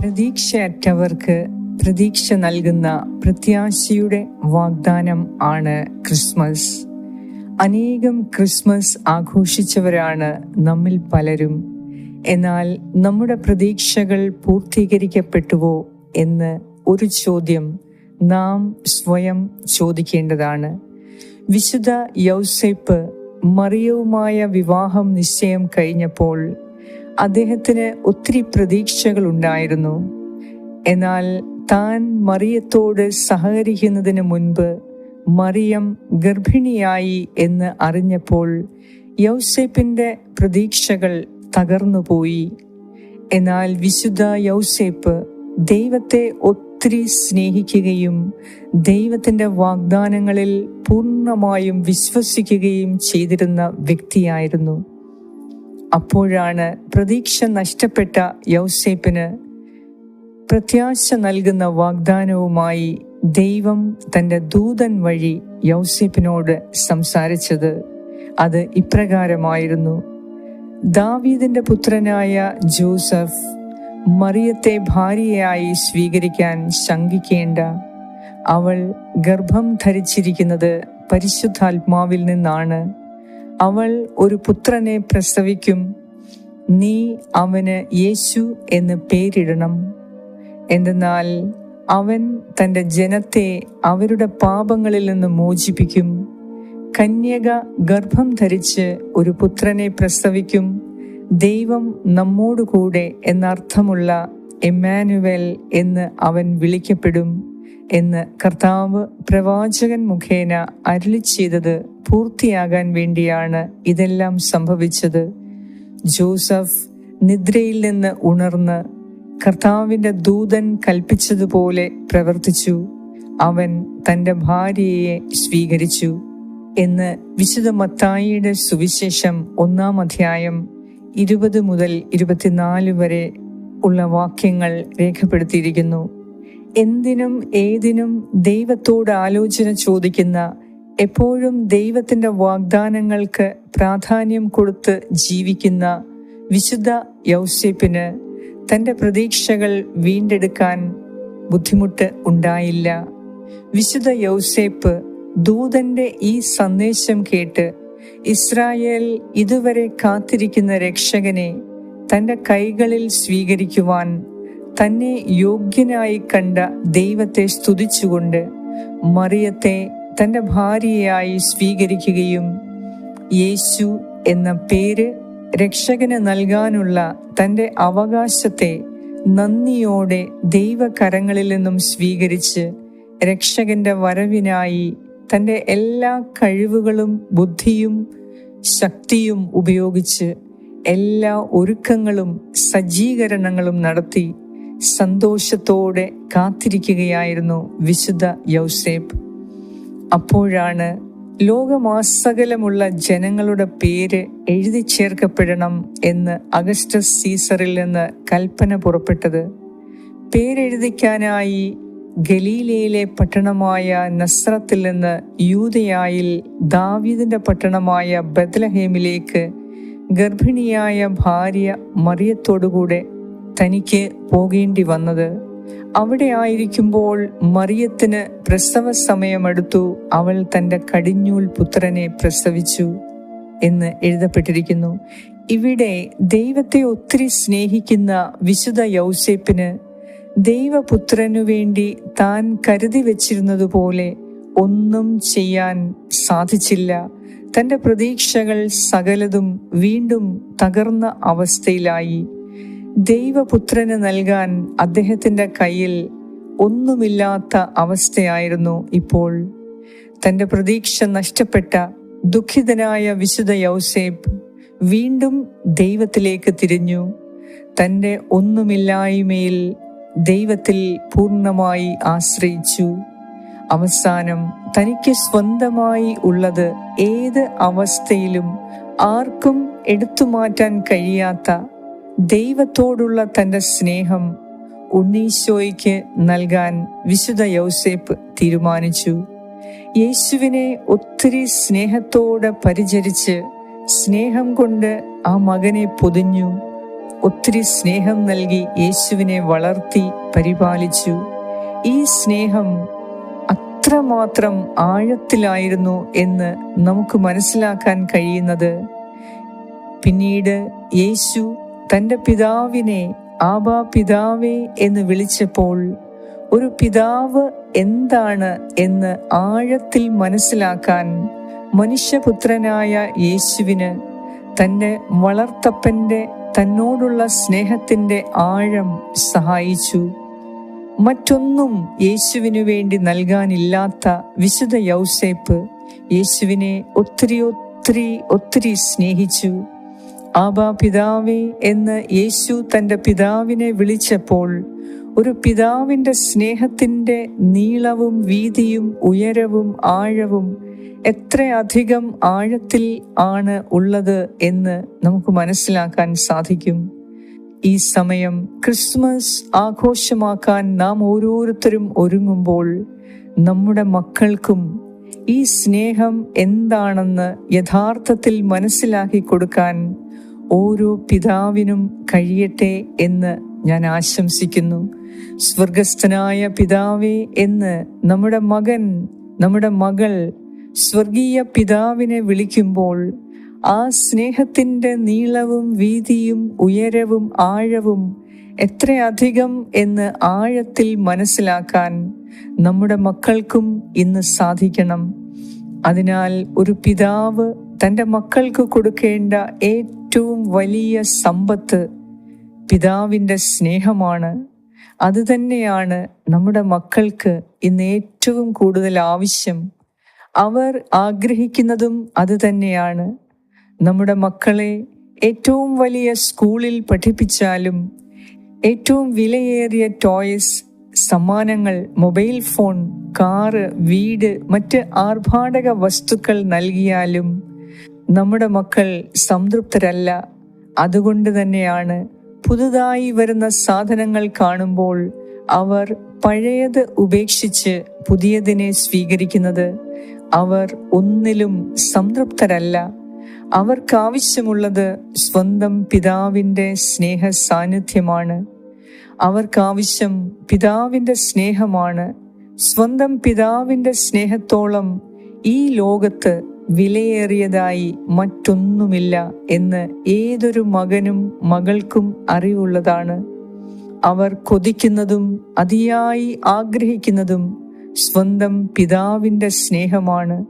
പ്രതീക്ഷയറ്റവർക്ക് പ്രതീക്ഷ നൽകുന്ന പ്രത്യാശയുടെ വാഗ്ദാനം ആണ് ക്രിസ്മസ്. അനേകം ക്രിസ്മസ് ആഘോഷിച്ചവരാണ് നമ്മിൽ പലരും. എന്നാൽ നമ്മുടെ പ്രതീക്ഷകൾ പൂർത്തീകരിക്കപ്പെട്ടുവോ എന്ന് ഒരു ചോദ്യം നാം സ്വയം ചോദിക്കേണ്ടതാണ്. വിശുദ്ധ യൗസേപ്പ് മറിയവുമായ വിവാഹം നിശ്ചയം കഴിഞ്ഞപ്പോൾ അദ്ദേഹത്തിന് ഒത്തിരി പ്രതീക്ഷകൾ ഉണ്ടായിരുന്നു എന്നാൽ താൻ മറിയത്തോട് സഹകരിക്കുന്നതിന് മുൻപ് മറിയം ഗർഭിണിയായി എന്ന് അറിഞ്ഞപ്പോൾ യൗസേപ്പിന്റെ പ്രതീക്ഷകൾ തകർന്നുപോയി. എന്നാൽ വിശുദ്ധ യൗസേപ്പ് ദൈവത്തെ ഒത്തിരി സ്നേഹിക്കുകയും ദൈവത്തിന്റെ വാഗ്ദാനങ്ങളിൽ പൂർണമായും വിശ്വസിക്കുകയും ചെയ്തിരുന്ന വ്യക്തിയായിരുന്നു. അപ്പോഴാണ് പ്രതീക്ഷ നഷ്ടപ്പെട്ട യൗസേപ്പിന് പ്രത്യാശ നൽകുന്ന വാഗ്ദാനവുമായി ദൈവം തന്റെ ദൂതൻ വഴി യൗസേപ്പിനോട് സംസാരിച്ചത്. അത് ഇപ്രകാരമായിരുന്നു. ദാവീദിന്റെ പുത്രനായ ജോസഫ് മറിയത്തെ ഭാര്യയായി സ്വീകരിക്കാൻ ശങ്കിക്കേണ്ട. അവൾ ഗർഭം ധരിച്ചിരിക്കുന്നത് പരിശുദ്ധാത്മാവിൽ നിന്നാണ്. അവൾ ഒരു പുത്രനെ പ്രസവിക്കും. നീ അവന് യേശു എന്ന് പേരിടണം. എന്തെന്നാൽ അവൻ തന്റെ ജനത്തെ അവരുടെ പാപങ്ങളിൽ നിന്ന് മോചിപ്പിക്കും. കന്യക ഗർഭം ധരിച്ച് ഒരു പുത്രനെ പ്രസവിക്കും. ദൈവം നമ്മോടുകൂടെ എന്നർത്ഥമുള്ള എമ്മാനുവൽ എന്ന് അവൻ വിളിക്കപ്പെടും. എന്ന് കർത്താവ് പ്രവാചകൻ മുഖേന അരുളി ചെയ്തത് പൂർത്തിയാകാൻ വേണ്ടിയാണ് ഇതെല്ലാം സംഭവിച്ചത്. ജോസഫ് നിദ്രയിൽ നിന്ന് ഉണർന്ന് കർത്താവിന്റെ ദൂതൻ കൽപ്പിച്ചതുപോലെ പ്രവർത്തിച്ചു. അവൻ തന്റെ ഭാര്യയെ സ്വീകരിച്ചു എന്ന് വിശുദ്ധ മത്തായിയുടെ സുവിശേഷം ഒന്നാം അധ്യായം ഇരുപത് മുതൽ ഇരുപത്തിനാല് വരെ ഉള്ള വാക്യങ്ങൾ രേഖപ്പെടുത്തിയിരിക്കുന്നു. എന്തിനും ഏതിനും ദൈവത്തോട് ആലോചന ചോദിക്കുന്ന എപ്പോഴും ദൈവത്തിന്റെ വാഗ്ദാനങ്ങൾക്ക് പ്രാധാന്യം കൊടുത്ത് ജീവിക്കുന്ന വിശുദ്ധ യൗസേപ്പിന് തന്റെ പ്രതീക്ഷകൾ വീണ്ടെടുക്കാൻ ബുദ്ധിമുട്ട് ഉണ്ടായില്ല. വിശുദ്ധ യൗസേപ്പ് ദൂതന്റെ ഈ സന്ദേശം കേട്ട് ഇസ്രായേൽ ഇതുവരെ കാത്തിരിക്കുന്ന രക്ഷകനെ തന്റെ കൈകളിൽ സ്വീകരിക്കുവാൻ തന്നെ യോഗ്യനായി കണ്ട ദൈവത്തെ സ്തുതിച്ചുകൊണ്ട് മറിയത്തെ തന്റെ ഭാര്യയായി സ്വീകരിക്കുകയും യേശു എന്ന പേര് രക്ഷകന് നൽകാനുള്ള തന്റെ അവകാശത്തെ നന്ദിയോടെ ദൈവകരങ്ങളിൽ നിന്നും സ്വീകരിച്ച് രക്ഷകന്റെ വരവിനായി തന്റെ എല്ലാ കഴിവുകളും ബുദ്ധിയും ശക്തിയും ഉപയോഗിച്ച് എല്ലാ ഒരുക്കങ്ങളും സജ്ജീകരണങ്ങളും നടത്തി സന്തോഷത്തോടെ കാത്തിരിക്കുകയായിരുന്നു വിശുദ്ധ യൗസേപ്പ്. അപ്പോഴാണ് ലോകമാസകലമുള്ള ജനങ്ങളുടെ പേര് എഴുതി ചേർക്കപ്പെടണം എന്ന് അഗസ്റ്റസ് സീസറിൽ നിന്ന് കൽപ്പന പുറപ്പെട്ടത്. പേരെഴുതിക്കാനായി ഗലീലയിലെ പട്ടണമായ നസ്രത്തിൽ നിന്ന് യൂതയായിൽ ദാവീദിന്റെ പട്ടണമായ ബദ്ലഹേമിലേക്ക് ഗർഭിണിയായ ഭാര്യ മറിയത്തോടുകൂടെ തനിക്ക് പോകേണ്ടി വന്നത്. അവിടെ ആയിരിക്കുമ്പോൾ മറിയത്തിന് പ്രസവ സമയമെടുത്തു അവൾ തന്റെ കടിഞ്ഞൂൽ പുത്രനെ പ്രസവിച്ചു എന്ന് എഴുതപ്പെട്ടിരിക്കുന്നു. ഇവിടെ ദൈവത്തെ ഒത്തിരി സ്നേഹിക്കുന്ന വിശുദ്ധ യൗസേപ്പിന് ദൈവപുത്രനു വേണ്ടി താൻ കരുതി വച്ചിരുന്നതുപോലെ ഒന്നും ചെയ്യാൻ സാധിച്ചില്ല. തന്റെ പ്രതീക്ഷകൾ സകലതും വീണ്ടും തകർന്ന അവസ്ഥയിലായി. ദൈവപുത്രന് നൽകാൻ അദ്ദേഹത്തിന്റെ കയ്യിൽ ഒന്നുമില്ലാത്ത അവസ്ഥയായിരുന്നു ഇപ്പോൾ. തന്റെ പ്രതീക്ഷ നഷ്ടപ്പെട്ട ദുഃഖിതനായ വിശുദ്ധ യൗസേപ്പ് വീണ്ടും ദൈവത്തിലേക്ക് തിരിഞ്ഞു. തന്റെ ഒന്നുമില്ലായ്മയിൽ ദൈവത്തിൽ പൂർണമായി ആശ്രയിച്ചു. അവസാനം തനിക്ക് സ്വന്തമായി ഉള്ളത് ഏത് അവസ്ഥയിലും ആർക്കും എടുത്തു മാറ്റാൻ കഴിയാത്ത ദൈവത്തോടുള്ള തന്റെ സ്നേഹം ഉണ്ണീശോയ്ക്ക് നൽകാൻ വിശുദ്ധ യൗസേപ്പ് തീരുമാനിച്ചു. യേശുവിനെ ഒത്തിരി സ്നേഹത്തോടെ പരിചരിച്ച് സ്നേഹം കൊണ്ട് ആ മകനെ പൊതിഞ്ഞു. ഒത്തിരി സ്നേഹം നൽകി യേശുവിനെ വളർത്തി പരിപാലിച്ചു. ഈ സ്നേഹം അത്രമാത്രം ആഴത്തിലായിരുന്നു എന്ന് നമുക്ക് മനസ്സിലാക്കാൻ കഴിയുന്നത്. പിന്നീട് യേശു തന്റെ പിതാവിനെ ആബാ പിതാവേ എന്ന് വിളിച്ചപ്പോൾ ഒരു പിതാവ് എന്താണ് എന്ന് ആഴത്തിൽ മനസ്സിലാക്കാൻ മനുഷ്യപുത്രനായ യേശുവിന് തന്റെ വളർത്തപ്പന്റെ തന്നോടുള്ള സ്നേഹത്തിന്റെ ആഴം സഹായിച്ചു. മറ്റൊന്നും യേശുവിനു വേണ്ടി നൽകാനില്ലാത്ത വിശുദ്ധ യൗസേപ്പ് യേശുവിനെ ഒത്തിരി ഒത്തിരി ഒത്തിരി സ്നേഹിച്ചു. ആബാ പിതാവേ എന്ന് യേശു തന്റെ പിതാവിനെ വിളിച്ചപ്പോൾ ഒരു പിതാവിന്റെ സ്നേഹത്തിന്റെ നീളവും വീതിയും ഉയരവും ആഴവും എത്ര അധികം ആഴത്തിൽ ആണ് ഉള്ളത് എന്ന് നമുക്ക് മനസ്സിലാക്കാൻ സാധിക്കും. ഈ സമയം ക്രിസ്മസ് ആഘോഷമാക്കാൻ നാം ഓരോരുത്തരും ഒരുങ്ങുമ്പോൾ നമ്മുടെ മക്കൾക്കും ഈ സ്നേഹം എന്താണെന്ന് യഥാർത്ഥത്തിൽ മനസ്സിലാക്കി കൊടുക്കാൻ ഓരോ പിതാവിനും കഴിയട്ടെ എന്ന് ഞാൻ ആശംസിക്കുന്നു. സ്വർഗസ്ഥനായ പിതാവേ എന്ന് നമ്മുടെ മകൻ നമ്മുടെ മകൾ സ്വർഗീയ പിതാവിനെ വിളിക്കുമ്പോൾ ആ സ്നേഹത്തിന്റെ നീളവും വീതിയും ഉയരവും ആഴവും എത്രയധികം എന്ന് ആഴത്തിൽ മനസ്സിലാക്കാൻ നമ്മുടെ മക്കൾക്കും ഇന്ന് സാധിക്കണം. അതിനാൽ ഒരു പിതാവ് തന്റെ മക്കൾക്ക് കൊടുക്കേണ്ട ഏറ്റവും വലിയ സമ്പത്ത് പിതാവിന്റെ സ്നേഹമാണ്. അതുതന്നെയാണ് നമ്മുടെ മക്കൾക്ക് ഇന്ന് ഏറ്റവും കൂടുതൽ ആവശ്യം. അവർ ആഗ്രഹിക്കുന്നതും അതുതന്നെയാണ് നമ്മുടെ മക്കളെ ഏറ്റവും വലിയ സ്കൂളിൽ പഠിപ്പിച്ചാലും ഏറ്റവും വിലയേറിയ ടോയ്സ് സമ്മാനങ്ങൾ മൊബൈൽ ഫോൺ കാറ് വീട് മറ്റ് ആർഭാടക വസ്തുക്കൾ നൽകിയാലും നമ്മുടെ മക്കൾ സംതൃപ്തരല്ല. അതുകൊണ്ട് തന്നെയാണ് പുതുതായി വരുന്ന സാധനങ്ങൾ കാണുമ്പോൾ അവർ പഴയത് ഉപേക്ഷിച്ച് പുതിയതിനെ സ്വീകരിക്കുന്നത്. അവർ ഒന്നിലും സംതൃപ്തരല്ല. അവർക്കാവശ്യമുള്ളത് സ്വന്തം പിതാവിന്റെ സ്നേഹ സാന്നിധ്യമാണ് അവർക്കാവശ്യം പിതാവിന്റെ സ്നേഹമാണ്. സ്വന്തം പിതാവിന്റെ സ്നേഹത്തോളം ഈ ലോകത്ത് വിലയേറിയതായി മറ്റൊന്നുമില്ല എന്ന് ഏതൊരു മകനും മകൾക്കും അറിവുള്ളതാണ്. അവർ കൊതിക്കുന്നതും അതിയായി ആഗ്രഹിക്കുന്നതും സ്വന്തം പിതാവിന്റെ സ്നേഹമാണ്.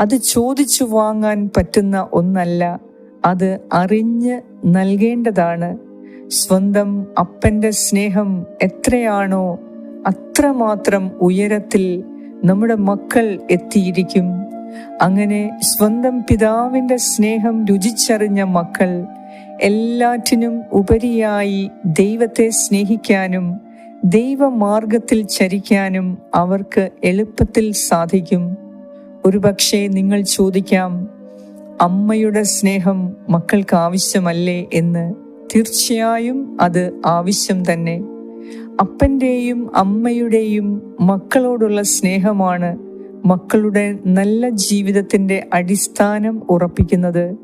അത് ചോദിച്ചു വാങ്ങാൻ പറ്റുന്ന ഒന്നല്ല അത് അറിഞ്ഞ് നൽകേണ്ടതാണ്. സ്വന്തം അപ്പന്റെ സ്നേഹം എത്രയാണോ അത്രമാത്രം ഉയരത്തിൽ നമ്മുടെ മക്കൾ എത്തിയിരിക്കും. അങ്ങനെ സ്വന്തം പിതാവിന്റെ സ്നേഹം രുചിച്ചറിഞ്ഞ മക്കൾ എല്ലാറ്റിനും ഉപരിയായി ദൈവത്തെ സ്നേഹിക്കാനും ദൈവമാർഗത്തിൽ ചരിക്കാനും അവർക്ക് എളുപ്പത്തിൽ സാധിക്കും. ഒരുപക്ഷെ നിങ്ങൾ ചോദിക്കാം അമ്മയുടെ സ്നേഹം മക്കൾക്ക് ആവശ്യമല്ലേ? എന്ന്. തീർച്ചയായും അത് ആവശ്യം തന്നെ. അപ്പന്റെയും അമ്മയുടെയും മക്കളോടുള്ള സ്നേഹമാണ് മക്കളുടെ നല്ല ജീവിതത്തിന്റെ അടിസ്ഥാനം ഉറപ്പിക്കുന്നത്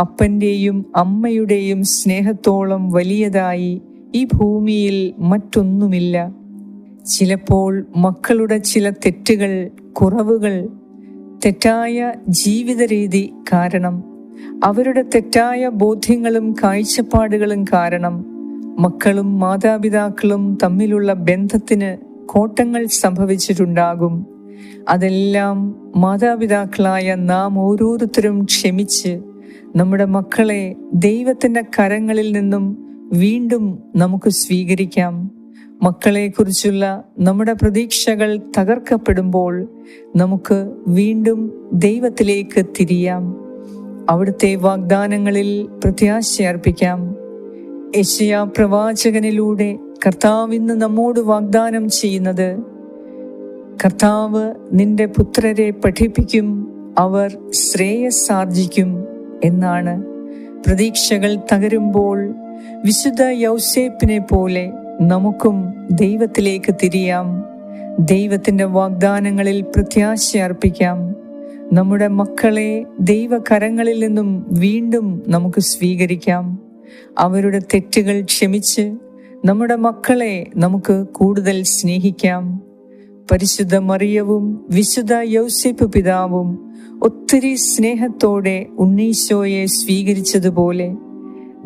അപ്പന്റെയും അമ്മയുടെയും സ്നേഹത്തോളം വലിയതായി ഈ ഭൂമിയിൽ മറ്റൊന്നുമില്ല. ചിലപ്പോൾ മക്കളുടെ ചില തെറ്റുകൾ കുറവുകൾ തെറ്റായ ജീവിതരീതി കാരണം അവരുടെ തെറ്റായ ബോധ്യങ്ങളും കാഴ്ചപ്പാടുകളും കാരണം മക്കളും മാതാപിതാക്കളും തമ്മിലുള്ള ബന്ധത്തിന് കോട്ടങ്ങൾ സംഭവിച്ചിട്ടുണ്ടാകും. അതെല്ലാം മാതാപിതാക്കളായ നാം ഓരോരുത്തരും ക്ഷമിച്ച് നമ്മുടെ മക്കളെ ദൈവത്തിന്റെ കരങ്ങളിൽ നിന്നും വീണ്ടും നമുക്ക് സ്വീകരിക്കാം. മക്കളെക്കുറിച്ചുള്ള നമ്മുടെ പ്രതീക്ഷകൾ തകർക്കപ്പെടുമ്പോൾ നമുക്ക് വീണ്ടും ദൈവത്തിലേക്ക് തിരിയാം. അവിടുത്തെ വാഗ്ദാനങ്ങളിൽ പ്രത്യാശ അർപ്പിക്കാം. യശയാ പ്രവാചകനിലൂടെ കർത്താവ് നമ്മോട് വാഗ്ദാനം ചെയ്യുന്നത് കർത്താവ് നിന്റെ പുത്രരെ പഠിപ്പിക്കും അവർ ശ്രേയസാർജിക്കും എന്നാണ്. പ്രതീക്ഷകൾ തകരുമ്പോൾ വിശുദ്ധ യൗസേപ്പിനെ പോലെ നമുക്കും ദൈവത്തിലേക്ക് തിരിയാം. ദൈവത്തിന്റെ വാഗ്ദാനങ്ങളിൽ പ്രത്യാശ അർപ്പിക്കാം. നമ്മുടെ മക്കളെ ദൈവകരങ്ങളിൽ നിന്നും വീണ്ടും നമുക്ക് സ്വീകരിക്കാം. അവരുടെ തെറ്റുകൾ ക്ഷമിച്ച് നമ്മുടെ മക്കളെ നമുക്ക് കൂടുതൽ സ്നേഹിക്കാം. പരിശുദ്ധ മറിയവും വിശുദ്ധ യൗസേപ്പ് പിതാവും ഒത്തിരി സ്നേഹത്തോടെ ഉണ്ണീശോയെ സ്വീകരിച്ചതുപോലെ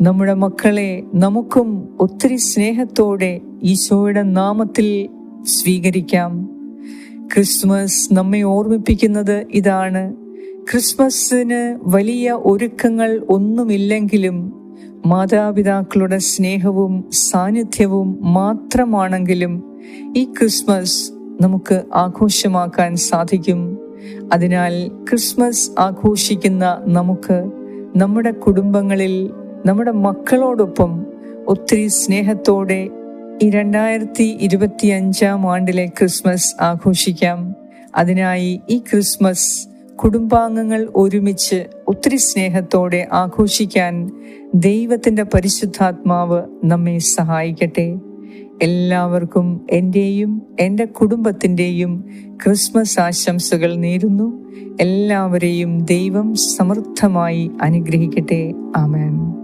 നമ്മുടെ മക്കളെ നമുക്കും ഒത്തിരി സ്നേഹത്തോടെ ഈശോയുടെ നാമത്തിൽ സ്വീകരിക്കാം. ക്രിസ്മസ് നമ്മെ ഓർമ്മിപ്പിക്കുന്നത് ഇതാണ്. ക്രിസ്മസിന് വലിയ ഒരുക്കങ്ങൾ ഒന്നുമില്ലെങ്കിലും മാതാപിതാക്കളുടെ സ്നേഹവും സാന്നിധ്യവും മാത്രമാണെങ്കിലും ഈ ക്രിസ്മസ് നമുക്ക് ആഘോഷമാക്കാൻ സാധിക്കും. അതിനാൽ ക്രിസ്മസ് ആഘോഷിക്കുന്ന നമുക്ക് നമ്മുടെ കുടുംബങ്ങളിൽ നമ്മുടെ മക്കളോടൊപ്പം ഒത്തിരി സ്നേഹത്തോടെ ഈ രണ്ടായിരത്തി ഇരുപത്തി അഞ്ചാം ആണ്ടിലെ ക്രിസ്മസ് ആഘോഷിക്കാം. അതിനായി ഈ ക്രിസ്മസ് കുടുംബാംഗങ്ങൾ ഒരുമിച്ച് ഒത്തിരി സ്നേഹത്തോടെ ആഘോഷിക്കാൻ ദൈവത്തിന്റെ പരിശുദ്ധാത്മാവ് നമ്മെ സഹായിക്കട്ടെ. എല്ലാവർക്കും എന്റെയും എന്റെ കുടുംബത്തിന്റെയും ക്രിസ്മസ് ആശംസകൾ നേരുന്നു. എല്ലാവരെയും ദൈവം സമൃദ്ധമായി അനുഗ്രഹിക്കട്ടെ. ആമേൻ.